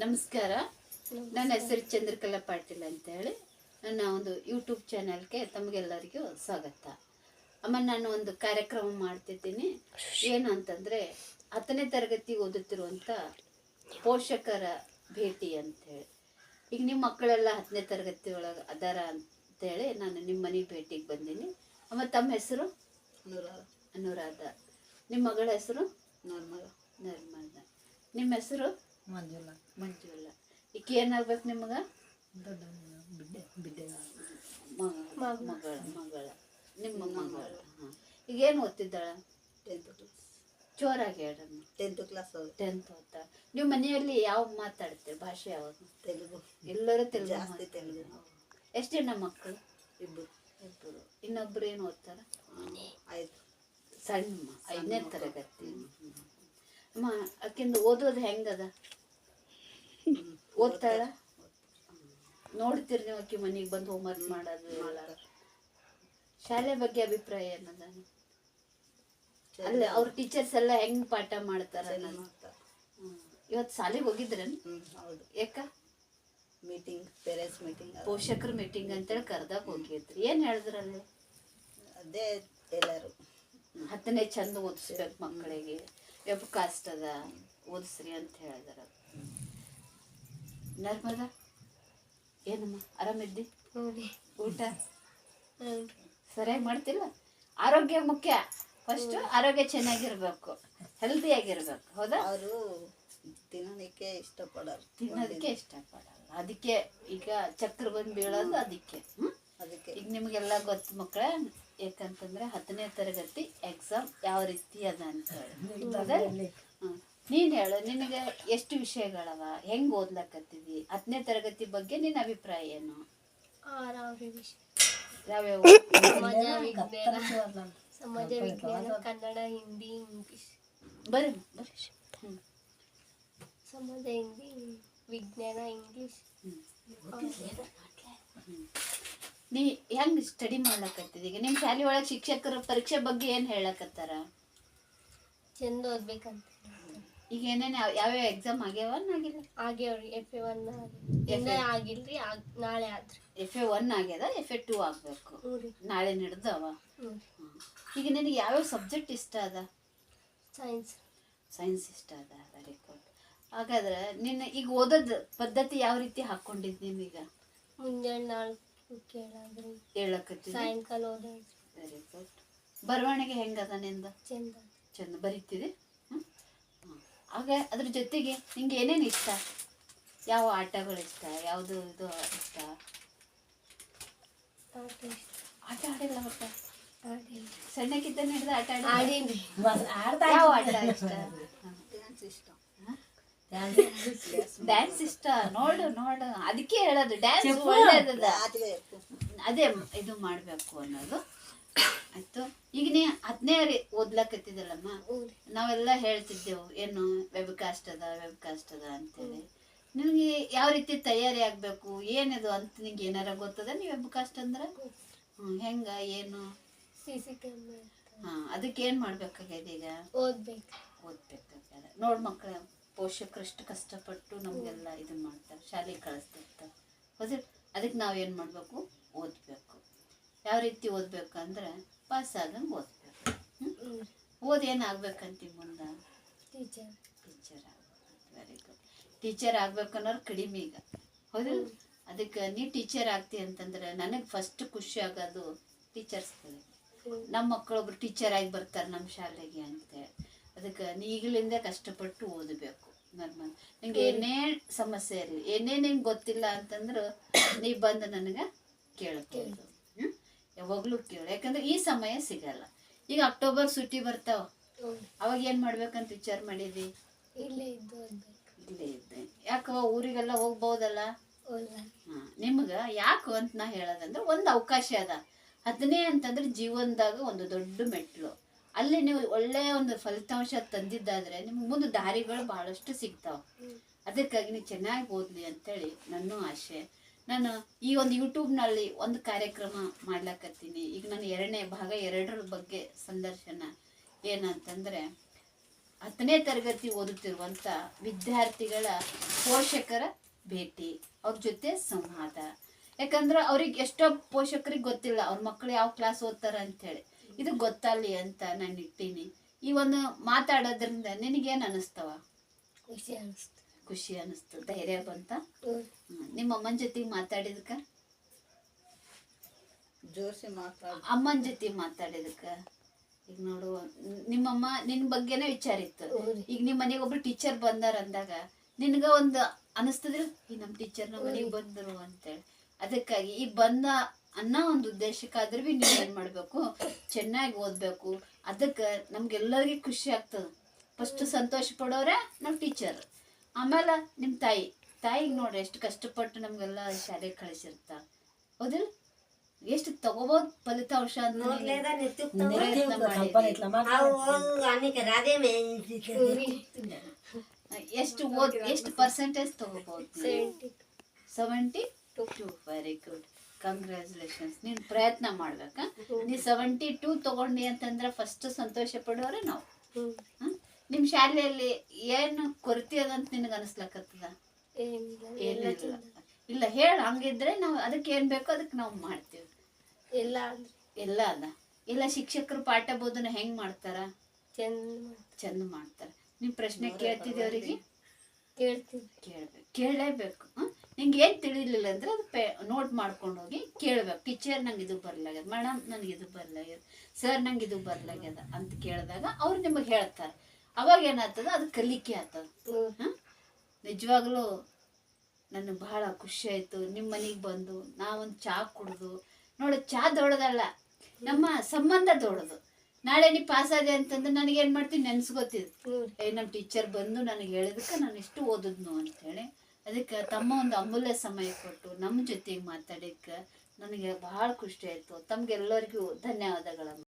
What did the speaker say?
ನಮಸ್ಕಾರ. ನನ್ನ ಹೆಸರು ಚಂದ್ರಕಲಾ ಪಾಟೀಲ್ ಅಂತೇಳಿ. ನನ್ನ ಒಂದು ಯೂಟ್ಯೂಬ್ ಚಾನಲ್ಗೆ ತಮಗೆಲ್ಲರಿಗೂ ಸ್ವಾಗತ. ಅಮ್ಮ ನಾನು ಒಂದು ಕಾರ್ಯಕ್ರಮ ಮಾಡ್ತಿದ್ದೀನಿ. ಏನು ಅಂತಂದರೆ ಹತ್ತನೇ ತರಗತಿ ಓದುತ್ತಿರುವಂಥ ಪೋಷಕರ ಭೇಟಿ ಅಂತೇಳಿ. ಈಗ ನಿಮ್ಮ ಮಕ್ಕಳೆಲ್ಲ ಹತ್ತನೇ ತರಗತಿ ಒಳಗೆ ಅದಾರ ಅಂತೇಳಿ ನಾನು ನಿಮ್ಮ ಮನೆ ಭೇಟಿಗೆ ಬಂದೀನಿ. ಅಮ್ಮ ತಮ್ಮ ಹೆಸರು? ಅನುರಾಧ. ಅನುರಾಧ. ನಿಮ್ಮ ಮಗಳ ಹೆಸರು? ನಿರ್ಮಲ ನರ್ಮದ. ನಿಮ್ಮ ಹೆಸರು? ಮಂಜುಳ. ಮಂಜುಳ. ಈಕೆ ಏನಾಗ್ಬೇಕು ನಿಮಗೆ? ದೊಡ್ಡ ಬಿಡ್ಡೆ ಬಿಡ್ಡೆ ಮಗಳ. ಮಗಳ ಮಗಳ ನಿಮ್ಮ ಮಗಳ. ಹಾಂ. ಈಗ ಏನು ಓದ್ತಿದ್ದಾಳ? Tenth class. ಜೋರಾಗಿ ಹೇಳಮ್ಮ. ಟೆಂತ್ ಕ್ಲಾಸ್ ಟೆಂತ್ ಓದ್ತಾ. ನೀವು ಮನೆಯಲ್ಲಿ ಯಾವ ಮಾತಾಡ್ತೀರಿ? ಭಾಷೆ ಯಾವಾಗ ತೆಲುಗು. ಎಲ್ಲರೂ ತೆಲುಗು ಜಾಸ್ತಿ. ತೆಲುಗು. ಎಷ್ಟು ಜನ ಮಕ್ಕಳು ಇಬ್ಬರು. ಇಬ್ಬರು. ಇನ್ನೊಬ್ರು ಏನು ಓದ್ತಾರೆ? ಆಯ್ತು ಸಣ್ಣ ಐದನೇ ತರಗತಿ. ಅಮ್ಮ ಓದೋದು ಹೆಂಗದ? ಓದ್ತಾಳ? ನೋಡ್ತೀರಿ ನೀವು ಅಕ್ಕಿ ಮನೆಗೆ ಬಂದು ಹೋಮ್ವರ್ಕ್ ಮಾಡೋದು ಶಾಲೆ ಬಗ್ಗೆ ಅಭಿಪ್ರಾಯ ಏನದ ಅಲ್ಲೇ ಅವ್ರ ಟೀಚರ್ಸ್ ಎಲ್ಲ ಹೆಂಗ್ ಪಾಠ ಮಾಡ್ತಾರ ಇವತ್ತು ಶಾಲೆಗೆ ಹೋಗಿದ್ರೇನು? ಹೌದು. ಯಾಕ? ಮೀಟಿಂಗ್ ಪೇರೆಂಟ್ಸ್ ಮೀಟಿಂಗ್ ಪೋಷಕರ ಮೀಟಿಂಗ್ ಅಂತೇಳಿ ಕರ್ದಾಗ ಹೋಗಿದ್ರಿ. ಏನು ಹೇಳಿದ್ರಲ್ಲಿ? ಅದೇ ಎಲ್ಲರೂ. ಹತ್ತನೇ ಚಂದ ಓದಿಸ್ಬೇಕು ಮಕ್ಕಳಿಗೆ ವೆಬ್ ಕಾಸ್ಟ್ ಅದ ಓದಿಸ್ರಿ ಅಂತ ಹೇಳಿದಾರ. ನರ್ಮದ ಏನಮ್ಮ ಆರಾಮಿದ್ದಿ ಊಟ? ಸರಿಯಾಗಿ ಮಾಡ್ತಿಲ್ಲ? ಆರೋಗ್ಯ ಮುಖ್ಯ. ಫಸ್ಟ್ ಆರೋಗ್ಯ ಚೆನ್ನಾಗಿರ್ಬೇಕು ಹೆಲ್ದಿ ಆಗಿರ್ಬೇಕು ಹೌದಾ? ಅವರು ತಿನ್ನೋದಕ್ಕೆ ಇಷ್ಟಪಡೋರು. ತಿನ್ನೋದಕ್ಕೆ ಇಷ್ಟಪಡಲ್ಲ. ಅದಕ್ಕೆ ಈಗ ಚಕ್ರ ಬಂದು ಬೀಳೋದು ಅದಕ್ಕೆ? ಅದಕ್ಕೆ. ಈಗ ನಿಮಗೆಲ್ಲ ಗೊತ್ತು ಮಕ್ಕಳ ಯಾಕಂತಂದ್ರೆ ಹತ್ತನೇ ತರಗತಿ ಎಕ್ಸಾಮ್ ಯಾವ ರೀತಿ ಅದ ಅಂತ ಹೇಳಿ. ನೀನ್ ಹೇಳು ನಿನಗೆ ಎಷ್ಟು ವಿಷಯಗಳವ? ಹೆಂಗ್ ಓದ್ಲಕತ್ತಿದಿ? ಹತ್ತನೇ ತರಗತಿ ಬಗ್ಗೆ ನಿನ್ನ ಅಭಿಪ್ರಾಯ ಏನು? ಯಾವ್ಯಾವ ಸಮಾಜ ವಿಜ್ಞಾನ ಸಮಾಜ ವಿಜ್ಞಾನ ಕನ್ನಡ ಹಿಂದಿ ಇಂಗ್ಲಿಷ್. ಬರ್ರಿ ಬರ್ರಿ ಹ್ಮ್. ಸಮಾಜ ಹಿಂದಿ ವಿಜ್ಞಾನ ಇಂಗ್ಲಿಷ್. ನೀ ಹೆಂಗ್ ಸ್ಟಡಿ ಮಾಡ್ಲಕತ್ತಿದಿ ಈಗ ನಿಮ್ ಶಾಲೆ ಒಳಗೆ ಶಿಕ್ಷಕರ ಪರೀಕ್ಷೆ ಬಗ್ಗೆ ಏನ್ ಹೇಳಕತ್ತಾರ? ಚಂದ ಓದ್ಬೇಕಂತ. ಈಗ ಏನೇನು ಯಾವ ಯಾವ್ಯಾವ ಎಕ್ಸಾಮ್ ಆಗ್ಯಾವ ಆಗಿಲ್ಲ? ಆಗ್ಯಾವ್ರಿ ಎಫ್ ಎ ಒನ್ ಆಗಿಲ್ಲ ಆಗಿಲ್ರಿ ಆಗ್ ನಾಳೆ ಆದ್ರಿ. ಎಫ್ ಎ ಒನ್ ಆಗ್ಯದ ಎಫ್ ಎ ಟೂ ಆಗ್ಬೇಕು. ನಾಳೆ ನಡೆದವ? ಈಗ ನಿನಗೆ ಯಾವ್ಯಾವ ಸಬ್ಜೆಕ್ಟ್ ಇಷ್ಟ ಅದ? ಸೈನ್ಸ್ ಸೈನ್ಸ್ ಇಷ್ಟ ಅದ ವೆರಿ ಗುಡ್ ಹಾಗಾದ್ರೆ ನಿನ್ನ ಈಗ ಓದೋದ್ ಪದ್ಧತಿ ಯಾವ ರೀತಿ ಹಾಕೊಂಡಿದ್ ನೀನೀಗ? ಮುಂಜಾನೆ ನಾಲ್ಕು ಕೇಳಾದ್ರಿ. ಹೇಳಕತ್ತೀನಿ ಸಾಯಂಕಾಲ ಓದಾದ್ರಿ ವೆರಿ ಗುಡ್ ಬರವಣಿಗೆ ಹೆಂಗದ ನಿಂದ? ಚಂದ. ಚಂದ. ಬರೀತಿದೆ. ಆಗ ಅದ್ರ ಜೊತೆಗೆ ನಿಂಗೆ ಏನೇನು ಇಷ್ಟ? ಯಾವ ಆಟಗಳು ಇಷ್ಟ? ಯಾವುದು ಇದು ಇಷ್ಟ? ಆಟ ಆಡಿಲ್ಲ ಒಟ್ಟ ಸಣ್ಣಕ್ಕಿದ್ದ ಹಿಡಿದು ಆಟ ಆಡಿ ಯಾವ ಆಟ ಇಷ್ಟ? ಡ್ಯಾನ್ಸ್ ಇಷ್ಟ. ನೋಡು ನೋಡು. ಅದಕ್ಕೆ ಹೇಳೋದು. ಡ್ಯಾನ್ಸ್ ಒಳ್ಳೇದದ ಅದೇ ಇದು ಮಾಡಬೇಕು ಅನ್ನೋದು. ಆಯ್ತು. ಈಗ ನೀ ಹತ್ತನೇ ಓದ್ಲಕತ್ತಿದ್ದಲ್ಲಮ್ಮ ನಾವೆಲ್ಲ ಹೇಳ್ತಿದ್ದೆವು. ಏನು ವೆಬ್ ಕಾಸ್ಟ್ ಅದ ವೆಬ್ ಕಾಸ್ಟ್ ಅದ ಅಂತೇಳಿ. ನಿಮ್ಗೆ ಯಾವ ರೀತಿ ತಯಾರಿ ಆಗಬೇಕು? ಏನಿದು ಅಂತ ನಿಂಗೆ ಏನಾರ ಗೊತ್ತದ ನೀವು ವೆಬ್ ಕಾಸ್ಟ್ ಅಂದ್ರೆ ಹೆಂಗ ಏನು? ಹಾಂ ಅದಕ್ಕೆ ಏನು ಮಾಡ್ಬೇಕಾಗ್ಯದ ಈಗ? ಓದ್ಬೇಕು. ಓದ್ಬೇಕಾಗ್ಯದ. ನೋಡ್ ಮಕ್ಕಳ. ಪೋಷಕರು ಎಷ್ಟು ಕಷ್ಟಪಟ್ಟು ನಮಗೆಲ್ಲ ಇದು ಮಾಡ್ತಾರೆ ಶಾಲೆಗೆ ಕಳಿಸ್ತಿರ್ತಾರೆ. ಹೌದು ಅದಕ್ಕೆ ನಾವು ಏನು ಮಾಡಬೇಕು? ಓದಬೇಕು. ಯಾವ ರೀತಿ ಓದಬೇಕು ಅಂದ್ರೆ ಪಾಸ್ ಆಗಂಗೆ ಓದಬೇಕು ಹ್ಞೂ ಆಗ್ಬೇಕಂತೀವಿ ಮುಂದೆ? Teacher teacher very good teacher ಆಗ್ಬೇಕು ಅನ್ನೋರು ಕಡಿಮೆ ಈಗ. ಹೌದು? ಅದಕ್ಕೆ ನೀ ಟೀಚರ್ ಆಗ್ತಿ ಅಂತಂದ್ರೆ ನನಗೆ ಫಸ್ಟ್ ಖುಷಿ ಆಗೋದು ಟೀಚರ್ಸ್ಗಳಿಗೆ ನಮ್ಮ ಮಕ್ಕಳೊಬ್ರು ಟೀಚರ್ ಆಗಿ ಬರ್ತಾರೆ ನಮ್ಮ ಶಾಲೆಗೆ ಅಂತೇಳಿ ಅದಕ್ಕೆ ಈಗಲಿಂದ ಕಷ್ಟಪಟ್ಟು ಓದಬೇಕು. ನರ್ಮಲ್ ನಿಂಗೆ ಏನೇ ಸಮಸ್ಯೆ ಇರಲಿ ಏನೇ ನಿಂಗೆ ಗೊತ್ತಿಲ್ಲ ಅಂತಂದ್ರೆ ನೀ ಬಂದು ನನಗೆ ಕೇಳಕ್ಕೆ ಹ್ಞೂ ಯಾವಾಗಲೂ ಕೇಳು. ಯಾಕಂದ್ರೆ ಈ ಸಮಯ ಸಿಗಲ್ಲ. ಈಗ ಅಕ್ಟೋಬರ್ ಸುಟ್ಟಿ ಬರ್ತಾವ. ಅವಾಗ ಏನು ಮಾಡ್ಬೇಕಂತ ವಿಚಾರ ಮಾಡಿದಿ? ಇಲ್ಲೇ ಇದ್ದು ಇಲ್ಲೇ ಇದ್ದೆ. ಯಾಕವ ಊರಿಗೆಲ್ಲ ಹೋಗ್ಬೋದಲ್ಲ? ನಿಮ್ಗೆ ಯಾಕೆ ಅಂತ ನಾ ಹೇಳೋದಂದ್ರೆ ಒಂದು ಅವಕಾಶ ಅದ. ಅದನ್ನೇ ಅಂತಂದ್ರೆ ಜೀವನದಾಗ ಒಂದು ದೊಡ್ಡ ಮೆಟ್ಲು ಅಲ್ಲಿ ನೀವು ಒಳ್ಳೆಯ ಒಂದು ಫಲಿತಾಂಶ ತಂದಿದ್ದಾದ್ರೆ ನಿಮ್ಗೆ ಮುಂದೆ ದಾರಿಗಳು ಬಹಳಷ್ಟು ಸಿಗ್ತಾವ. ಅದಕ್ಕಾಗಿ ನೀವು ಚೆನ್ನಾಗಿ ಓದ್ಲಿ ಅಂತೇಳಿ ನನ್ನ ಆಶೆ. ನಾನು ಈ ಒಂದು ಯೂಟ್ಯೂಬ್ನಲ್ಲಿ ಒಂದು ಕಾರ್ಯಕ್ರಮ ಮಾಡ್ಲಾಕತ್ತೀನಿ. ಈಗ ನಾನು ಎರಡನೇ ಭಾಗ ಎರಡರ ಬಗ್ಗೆ ಸಂದರ್ಶನ ಏನಂತಂದ್ರೆ, ಹತ್ತನೇ ತರಗತಿ ಓದುತ್ತಿರುವಂಥ ವಿದ್ಯಾರ್ಥಿಗಳ ಪೋಷಕರ ಭೇಟಿ, ಅವ್ರ ಜೊತೆ ಸಂವಾದ. ಯಾಕಂದ್ರೆ ಅವ್ರಿಗೆ ಎಷ್ಟೋ ಪೋಷಕರಿಗೆ ಗೊತ್ತಿಲ್ಲ ಅವ್ರ ಮಕ್ಕಳು ಯಾವ ಕ್ಲಾಸ್ ಓದ್ತಾರ ಅಂತೇಳಿ. ಇದು ಗೊತ್ತಲ್ಲಿ ಅಂತ ನಾನು ಇಟ್ಟೀನಿ. ಈ ಒಂದು ಮಾತಾಡೋದ್ರಿಂದ ನಿನಗೇನು ಅನಿಸ್ತವ? ಖುಷಿ ಅನಿಸ್ತು. ಖುಷಿ ಅನಿಸ್ತು ಧೈರ್ಯ ಬಂತ. ನಿಮ್ಮ ಅಮ್ಮನ ಜೊತೆಗೆ ಮಾತಾಡಿದಕ್ಕ ಜೋಸಿ ಮಾತಾಡ ಅಮ್ಮನ ಜೊತೆ ಮಾತಾಡಿದಕ್ಕ ಈಗ ನೋಡು ನಿಮ್ಮಮ್ಮ ನಿನ್ ಬಗ್ಗೆನೇ ವಿಚಾರ ಇತ್ತು ಈಗ ನಿಮ್ಮ ಮನೆಗೆ ಒಬ್ರು ಟೀಚರ್ ಬಂದಾರ ಅಂದಾಗ ನಿನ್ಗ ಒಂದು ಅನಿಸ್ತದ್ರಿ? ಈ ನಮ್ಮ ಟೀಚರ್ ನಮ್ಮ ಮನೆಗೆ ಬಂದರು ಅಂತೇಳಿ. ಅದಕ್ಕಾಗಿ ಈ ಬಂದ ಅನ್ನೋ ಒಂದು ಉದ್ದೇಶಕ್ಕಾದ್ರೂ ಭೀ ನೀವು ಏನು ಮಾಡಬೇಕು? ಚೆನ್ನಾಗಿ ಓದಬೇಕು. ಅದಕ್ಕೆ ನಮ್ಗೆಲ್ಲರಿಗೂ ಖುಷಿ ಆಗ್ತದೆ. ಫಸ್ಟ್ ಸಂತೋಷ ಪಡೋರೆ ನಮ್ಮ ಟೀಚರ್ ಆಮೇಲೆ ನಿಮ್ಮ ತಾಯಿ. ತಾಯಿಗೆ ನೋಡ್ರಿ ಎಷ್ಟು ಕಷ್ಟಪಟ್ಟು ನಮ್ಗೆಲ್ಲ ಶಾಲೆಗೆ ಕಳಿಸಿರ್ತ. ಹೌದಿಲ್ಲ? ಎಷ್ಟು ತಗೋಬಹುದು ಫಲಿತಾಂಶ ಎಷ್ಟು ಓದ್ ಎಷ್ಟು ಪರ್ಸೆಂಟೇಜ್ ತಗೋಬಹುದು seventy seventy two very good congratulations ನೀನು ಪ್ರಯತ್ನ ಮಾಡ್ಬೇಕ. ನೀ ಸೆವೆಂಟಿ ಟೂ ತಗೊಂಡಿ ಅಂತಂದ್ರೆ ಫಸ್ಟ್ ಸಂತೋಷ ಪಡೋರೆ ನಾವು. ನಿಮ್ಮ ನಿಮ್ ಶಾಲೆಯಲ್ಲಿ ಏನು ಕೊರತೆ ಅದಂತ ನಿನಗೆ ಅನಿಸ್ಲಕತ್ತದ? ಏನಿಲ್ಲ. ಇಲ್ಲ ಹೇಳ. ಹಂಗಿದ್ರೆ ನಾವು ಅದಕ್ಕೆ ಏನ್ ಬೇಕೋ ಅದಕ್ಕೆ ನಾವು ಮಾಡ್ತೀವಿ. ಎಲ್ಲ ಎಲ್ಲ ಅದ. ಇಲ್ಲ ಶಿಕ್ಷಕರು ಪಾಠ ಬೋಧನೆ ಹೆಂಗ್ ಮಾಡ್ತಾರ? ಚಂದ ಮಾಡ್ತಾರೆ. ಚಂದ ಮಾಡ್ತಾರ. ನಿಮ್ ಪ್ರಶ್ನೆ ಕೇಳ್ತಿದ್ದೀವ್ರಿಗೆ ಕೇಳ್ತೀವಿ ಕೇಳ್ಬೇಕು. ಕೇಳಲೇಬೇಕು. ನಿಂಗೆ ಏನು ತಿಳಿಲಿಲ್ಲ ಅಂದ್ರೆ ಅದು ಪೇ ನೋಟ್ ಮಾಡ್ಕೊಂಡು ಹೋಗಿ ಕೇಳ್ಬೇಕು. ಟೀಚರ್ ನಂಗೆ ಇದು ಬರ್ಲಾಗ್ಯದ. ಮೇಡಮ್ ನನಗೆ ಇದು ಬರ್ಲಾಗ್ಯದ. ಸರ್ ನಂಗೆ ಇದು ಬರ್ಲಾಗ್ಯದ. ಅಂತ ಕೇಳಿದಾಗ ಅವ್ರು ನಿಮಗೆ ಹೇಳ್ತಾರೆ. ಅವಾಗ ಏನಾಗ್ತದ? ಅದು ಕಲಿಕೆ ಆಗ್ತದ. ಹಾಂ ನಿಜವಾಗ್ಲೂ ನನಗೆ ಬಹಳ ಖುಷಿ ಆಯಿತು. ನಿಮ್ಮ ಮನೆಗೆ ಬಂದು ನಾವೊಂದು ಚಹಾ ಕುಡ್ದು ನೋಡು ಚಹಾ ದೊಡ್ಡದಲ್ಲ. ನಮ್ಮ ಸಂಬಂಧ ದೊಡ್ಡದು. ನಾಳೆ ನೀ ಪಾಸ್ ಆದೆ ಅಂತಂದ್ರೆ ನನಗೆ ಏನು ಮಾಡ್ತೀನಿ ನೆನ್ಸ್ಕೊತಿದ್ದು ಹ್ಞೂ ಏ ನಮ್ಮ ಟೀಚರ್ ಬಂದು ನನಗೆ ಹೇಳಿದಕ್ಕೆ ನಾನು ಇಷ್ಟು ಓದಿದ್ನು ಅಂತೇಳಿ ಅದಕ್ಕೆ ತಮ್ಮ ಒಂದು ಅಮೂಲ್ಯ ಸಮಯ ಕೊಟ್ಟು ನಮ್ಮ ಜೊತೆಗೆ ಮಾತಾಡಕ್ಕೆ ನನಗೆ ಬಹಳ ಖುಷಿ ಆಯಿತು. ತಮಗೆಲ್ಲರಿಗೂ ಧನ್ಯವಾದಗಳನ್ನು